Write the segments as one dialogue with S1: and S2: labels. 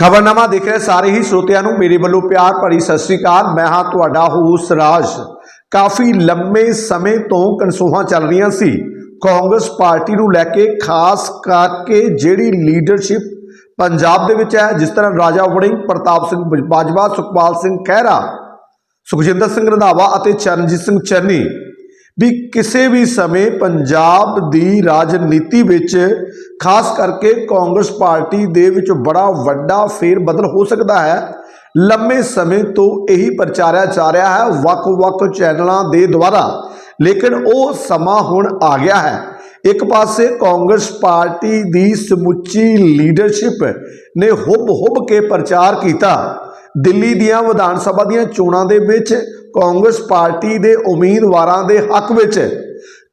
S1: ਖਬਰਨਾਮਾ ਦੇਖ ਰਹੇ ਸਾਰੇ ਹੀ ਸਰੋਤਿਆਂ ਨੂੰ ਮੇਰੇ ਵੱਲੋਂ ਪਿਆਰ ਭਰੀ ਸਤਿ ਸ੍ਰੀ ਅਕਾਲ। ਮੈਂ ਹਾਂ ਤੁਹਾਡਾ ਹੋਸ ਰਾਜ। ਕਾਫੀ ਲੰਮੇ ਸਮੇਂ ਤੋਂ ਕਨਸੂਹਾਂ ਚੱਲ ਰਹੀਆਂ ਸੀ। ਕਾਂਗਰਸ ਪਾਰਟੀ ਨੂੰ ਲੈ ਕੇ ਖਾਸ ਕਰਕੇ ਜਿਹੜੀ ਲੀਡਰਸ਼ਿਪ ਪੰਜਾਬ ਦੇ ਵਿੱਚ ਹੈ, ਜਿਸ ਤਰ੍ਹਾਂ ਰਾਜਾ ਵੜਿੰਗ, ਪ੍ਰਤਾਪ ਸਿੰਘ ਬਾਜਵਾ, ਸੁਖਪਾਲ ਸਿੰਘ ਖਹਿਰਾ, ਸੁਖਜਿੰਦਰ ਸਿੰਘ ਰੰਧਾਵਾ ਅਤੇ ਚਰਨਜੀਤ ਸਿੰਘ ਚੰਨੀ ਵੀ ਕਿਸੇ ਵੀ ਸਮੇਂ ਪੰਜਾਬ ਦੀ ਰਾਜਨੀਤੀ ਵਿੱਚ, ਖਾਸ ਕਰਕੇ ਕਾਂਗਰਸ ਪਾਰਟੀ ਦੇ ਵਿੱਚ ਬੜਾ ਵੱਡਾ ਫੇਰ ਬਦਲ ਹੋ ਸਕਦਾ ਹੈ। ਲੰਮੇ ਸਮੇਂ ਤੋਂ ਇਹੀ ਪ੍ਰਚਾਰਿਆ ਜਾ ਰਿਹਾ ਹੈ, ਵੱਖ-ਵੱਖ ਚੈਨਲਾਂ ਦੇ ਦੁਆਰਾ। ਲੇਕਿਨ ਉਹ ਸਮਾਂ ਹੁਣ ਆ ਗਿਆ ਹੈ। ਇੱਕ ਪਾਸੇ ਕਾਂਗਰਸ ਪਾਰਟੀ ਦੀ ਸਮੁੱਚੀ ਲੀਡਰਸ਼ਿਪ ਨੇ ਹੁੱਬ ਹੁੱਬ ਕੇ ਪ੍ਰਚਾਰ ਕੀਤਾ। ਦਿੱਲੀ ਦੀਆਂ ਵਿਧਾਨ ਸਭਾ ਦੀਆਂ ਚੋਣਾਂ ਦੇ ਵਿੱਚ ਕਾਂਗਰਸ ਪਾਰਟੀ ਦੇ ਉਮੀਦਵਾਰਾਂ ਦੇ ਹੱਕ ਵਿੱਚ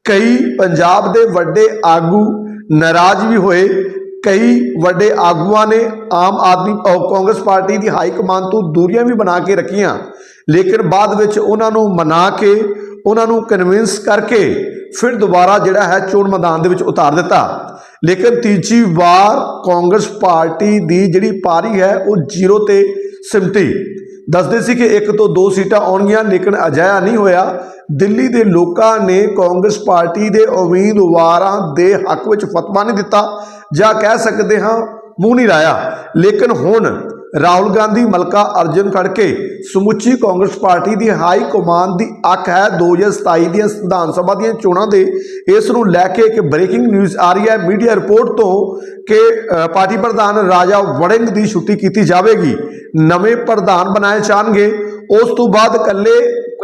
S1: ਕਈ ਪੰਜਾਬ ਦੇ ਵੱਡੇ ਆਗੂ ਨਾਰਾਜ਼ ਵੀ ਹੋਏ, ਕਈ ਵੱਡੇ ਆਗੂਆਂ ਨੇ ਆਮ ਆਦਮੀ ਕਾਂਗਰਸ ਪਾਰਟੀ ਦੀ ਹਾਈ ਕਮਾਨ ਤੋਂ ਦੂਰੀਆਂ ਵੀ ਬਣਾ ਕੇ ਰੱਖੀਆਂ। ਲੇਕਿਨ ਬਾਅਦ ਵਿੱਚ ਉਹਨਾਂ ਨੂੰ ਮਨਾ ਕੇ, ਉਹਨਾਂ ਨੂੰ ਕਨਵਿੰਸ ਕਰਕੇ ਫਿਰ ਦੁਬਾਰਾ ਜਿਹੜਾ ਹੈ ਚੋਣ ਮੈਦਾਨ ਦੇ ਵਿੱਚ ਉਤਾਰ ਦਿੱਤਾ। ਲੇਕਿਨ ਤੀਜੀ ਵਾਰ ਕਾਂਗਰਸ ਪਾਰਟੀ ਦੀ ਜਿਹੜੀ ਪਾਰੀ ਹੈ, ਉਹ ਜ਼ੀਰੋ ਤੇ ਸਿਮਟੀ। ਦੱਸਦੇ ਸੀ ਕਿ ਇੱਕ ਤੋਂ ਦੋ ਸੀਟਾਂ ਆਉਣਗੀਆਂ, ਲੇਕਿਨ ਅਜਿਹਾ ਨਹੀਂ ਹੋਇਆ। ਦਿੱਲੀ ਦੇ ਲੋਕਾਂ ਨੇ ਕਾਂਗਰਸ ਪਾਰਟੀ ਦੇ ਉਮੀਦਵਾਰਾਂ ਦੇ ਹੱਕ ਵਿੱਚ ਫਤਵਾ ਨਹੀਂ ਦਿੱਤਾ। ਜਾਂ ਕਹਿ ਸਕਦੇ ਹਾਂ, ਮੂੰਹ ਨਹੀਂ ਰਾਇਆ ਲੇਕਿਨ ਹੁਣ ਰਾਹੁਲ ਗਾਂਧੀ, ਮਲਕਾ ਅਰਜਨ ਖੜਕੇ, ਸਮੁੱਚੀ ਕਾਂਗਰਸ ਪਾਰਟੀ ਦੀ ਹਾਈ ਕਮਾਨ ਦੀ ਅੱਖ ਹੈ 2027 ਦੀਆਂ ਵਿਧਾਨ ਸਭਾ ਦੀਆਂ ਚੋਣਾਂ ਦੇ। ਇਸ ਨੂੰ ਲੈ ਕੇ ਇੱਕ ਬ੍ਰੇਕਿੰਗ ਨਿਊਜ਼ ਆ ਰਹੀ ਹੈ। ਮੀਡੀਆ ਰਿਪੋਰਟ ਤੋਂ ਕਿ ਪਾਰਟੀ ਪ੍ਰਧਾਨ ਰਾਜਾ ਵੜਿੰਗ ਦੀ ਛੁੱਟੀ ਕੀਤੀ ਜਾਵੇਗੀ। ਨਵੇਂ ਪ੍ਰਧਾਨ ਬਣਾਏ ਜਾਣਗੇ। ਉਸ ਤੋਂ ਬਾਅਦ ਇਕੱਲੇ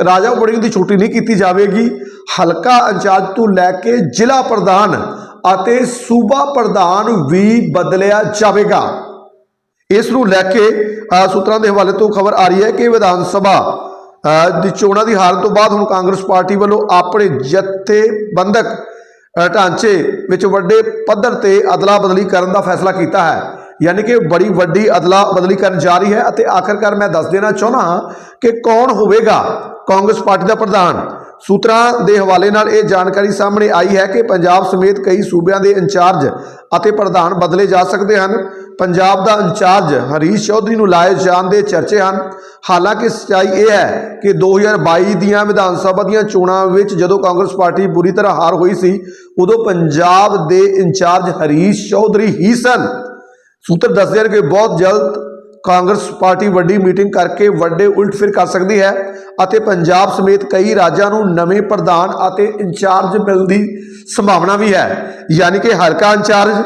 S1: ਰਾਜਾ ਵੜਿੰਗ ਦੀ ਛੁੱਟੀ ਨਹੀਂ ਕੀਤੀ ਜਾਵੇਗੀ। ਹਲਕਾ ਇੰਚਾਰਜ ਤੋਂ ਲੈ ਕੇ ਜ਼ਿਲ੍ਹਾ ਪ੍ਰਧਾਨ ਅਤੇ ਸੂਬਾ ਪ੍ਰਧਾਨ ਵੀ ਬਦਲਿਆ ਜਾਵੇਗਾ। ਇਸ ਨੂੰ ਲੈ ਕੇ ਸੂਤਰਾਂ ਦੇ ਹਵਾਲੇ ਤੋਂ ਖਬਰ ਆ ਰਹੀ ਹੈ ਕਿ ਵਿਧਾਨ ਸਭਾ ਦੀ ਚੋਣਾਂ ਦੀ ਹਾਰ ਤੋਂ ਬਾਅਦ ਹੁਣ ਕਾਂਗਰਸ ਪਾਰਟੀ ਵੱਲੋਂ ਆਪਣੇ ਜਥੇਬੰਦਕ ਢਾਂਚੇ ਵਿੱਚ ਵੱਡੇ ਪੱਧਰ ਤੇ ਅਦਲਾ ਬਦਲੀ ਕਰਨ ਦਾ ਫੈਸਲਾ ਕੀਤਾ ਹੈ। ਯਾਨੀ ਕਿ ਬੜੀ ਵੱਡੀ ਅਦਲਾ ਬਦਲੀ ਕਰਨ ਜਾ ਰਹੀ ਹੈ ਅਤੇ ਆਖਰਕਾਰ ਮੈਂ ਦੱਸ ਦੇਣਾ ਚਾਹੁੰਦਾ ਹਾਂ ਕਿ ਕੌਣ ਹੋਵੇਗਾ ਕਾਂਗਰਸ ਪਾਰਟੀ ਦਾ ਪ੍ਰਧਾਨ? ਸੂਤਰਾਂ ਦੇ ਹਵਾਲੇ ਨਾਲ ਇਹ ਜਾਣਕਾਰੀ ਸਾਹਮਣੇ ਆਈ ਹੈ ਕਿ ਪੰਜਾਬ ਸਮੇਤ ਕਈ ਸੂਬਿਆਂ ਦੇ ਇੰਚਾਰਜ ਅਤੇ ਪ੍ਰਧਾਨ ਬਦਲੇ ਜਾ ਸਕਦੇ ਹਨ। ਪੰਜਾਬ ਦਾ ਇੰਚਾਰਜ ਹਰੀਸ਼ ਚੌਧਰੀ ਨੂੰ ਲਾਏ ਜਾਣ ਦੇ ਚਰਚੇ ਹਨ। ਹਾਲਾਂਕਿ ਸੱਚਾਈ ਇਹ ਹੈ ਕਿ 2022 ਦੀਆਂ ਵਿਧਾਨ ਸਭਾ ਦੀਆਂ ਚੋਣਾਂ ਵਿੱਚ ਜਦੋਂ ਕਾਂਗਰਸ ਪਾਰਟੀ ਬੁਰੀ ਤਰ੍ਹਾਂ ਹਾਰ ਹੋਈ ਸੀ, ਉਦੋਂ ਪੰਜਾਬ ਦੇ ਇੰਚਾਰਜ ਹਰੀਸ਼ ਚੌਧਰੀ ਹੀ ਸਨ। ਸੂਤਰ ਦੱਸਦੇ ਹਨ ਕਿ ਬਹੁਤ ਜਲਦ ਕਾਂਗਰਸ ਪਾਰਟੀ ਵੱਡੀ ਮੀਟਿੰਗ ਕਰਕੇ ਵੱਡੇ ਉਲਟ ਫਿਰ ਕਰ ਸਕਦੀ ਹੈ ਅਤੇ ਪੰਜਾਬ ਸਮੇਤ ਕਈ ਰਾਜਾਂ ਨੂੰ ਨਵੇਂ ਪ੍ਰਧਾਨ ਅਤੇ ਇੰਚਾਰਜ ਮਿਲਣ ਦੀ ਸੰਭਾਵਨਾ ਵੀ ਹੈ। ਯਾਨੀ ਕਿ ਹਲਕਾ ਇੰਚਾਰਜ,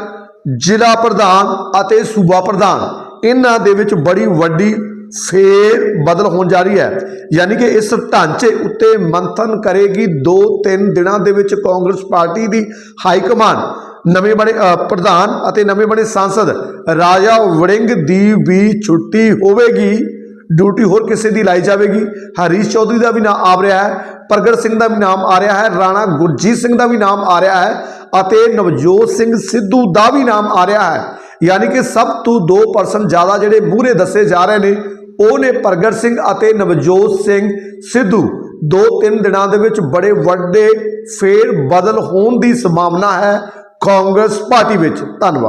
S1: ਜ਼ਿਲ੍ਹਾ ਪ੍ਰਧਾਨ ਅਤੇ ਸੂਬਾ ਪ੍ਰਧਾਨ, ਇਹਨਾਂ ਦੇ ਵਿੱਚ ਬੜੀ ਵੱਡੀ ਫੇਰ ਬਦਲ ਹੋਣ ਜਾ ਰਹੀ ਹੈ। ਯਾਨੀ ਕਿ ਇਸ ਢਾਂਚੇ ਉੱਤੇ ਮੰਥਨ ਕਰੇਗੀ 2-3 ਦਿਨਾਂ ਦੇ ਵਿੱਚ ਕਾਂਗਰਸ ਪਾਰਟੀ ਦੀ ਹਾਈ ਕਮਾਨ ਨਵੇਂ ਬਣੇ ਪ੍ਰਧਾਨ ਅਤੇ ਨਵੇਂ ਬਣੇ ਸਾਂਸਦ ਰਾਜਾ ਵੜਿੰਗ ਦੀ ਵੀ ਛੁੱਟੀ ਹੋਵੇਗੀ। ਡਿਊਟੀ ਹੋਰ ਕਿਸੇ ਦੀ ਲਾਈ ਜਾਵੇਗੀ। ਹਰੀਸ਼ ਚੌਧਰੀ ਦਾ ਵੀ ਨਾਮ ਆ ਰਿਹਾ ਹੈ, ਪ੍ਰਗਟ ਸਿੰਘ ਦਾ ਵੀ ਨਾਮ ਆ ਰਿਹਾ ਹੈ, ਰਾਣਾ ਗੁਰਜੀਤ ਸਿੰਘ ਦਾ ਵੀ ਨਾਮ ਆ ਰਿਹਾ ਹੈ ਅਤੇ ਨਵਜੋਤ ਸਿੰਘ ਸਿੱਧੂ ਦਾ ਵੀ ਨਾਮ ਆ ਰਿਹਾ ਹੈ। ਯਾਨੀ ਕਿ ਸਭ ਤੋਂ 2% ਜ਼ਿਆਦਾ ਜਿਹੜੇ ਮੂਹਰੇ ਦੱਸੇ ਜਾ ਰਹੇ ਨੇ, ਉਹ ਨੇ ਪ੍ਰਗਟ ਸਿੰਘ ਅਤੇ ਨਵਜੋਤ ਸਿੰਘ ਸਿੱਧੂ। ਦੋ ਤਿੰਨ ਦਿਨਾਂ ਦੇ ਵਿੱਚ ਬੜੇ ਵੱਡੇ ਫੇਰ ਬਦਲ ਹੋਣ ਦੀ ਸੰਭਾਵਨਾ ਹੈ। ਕਾਂਗਰਸ ਪਾਰਟੀ ਵਿੱਚ। ਧੰਨਵਾਦ।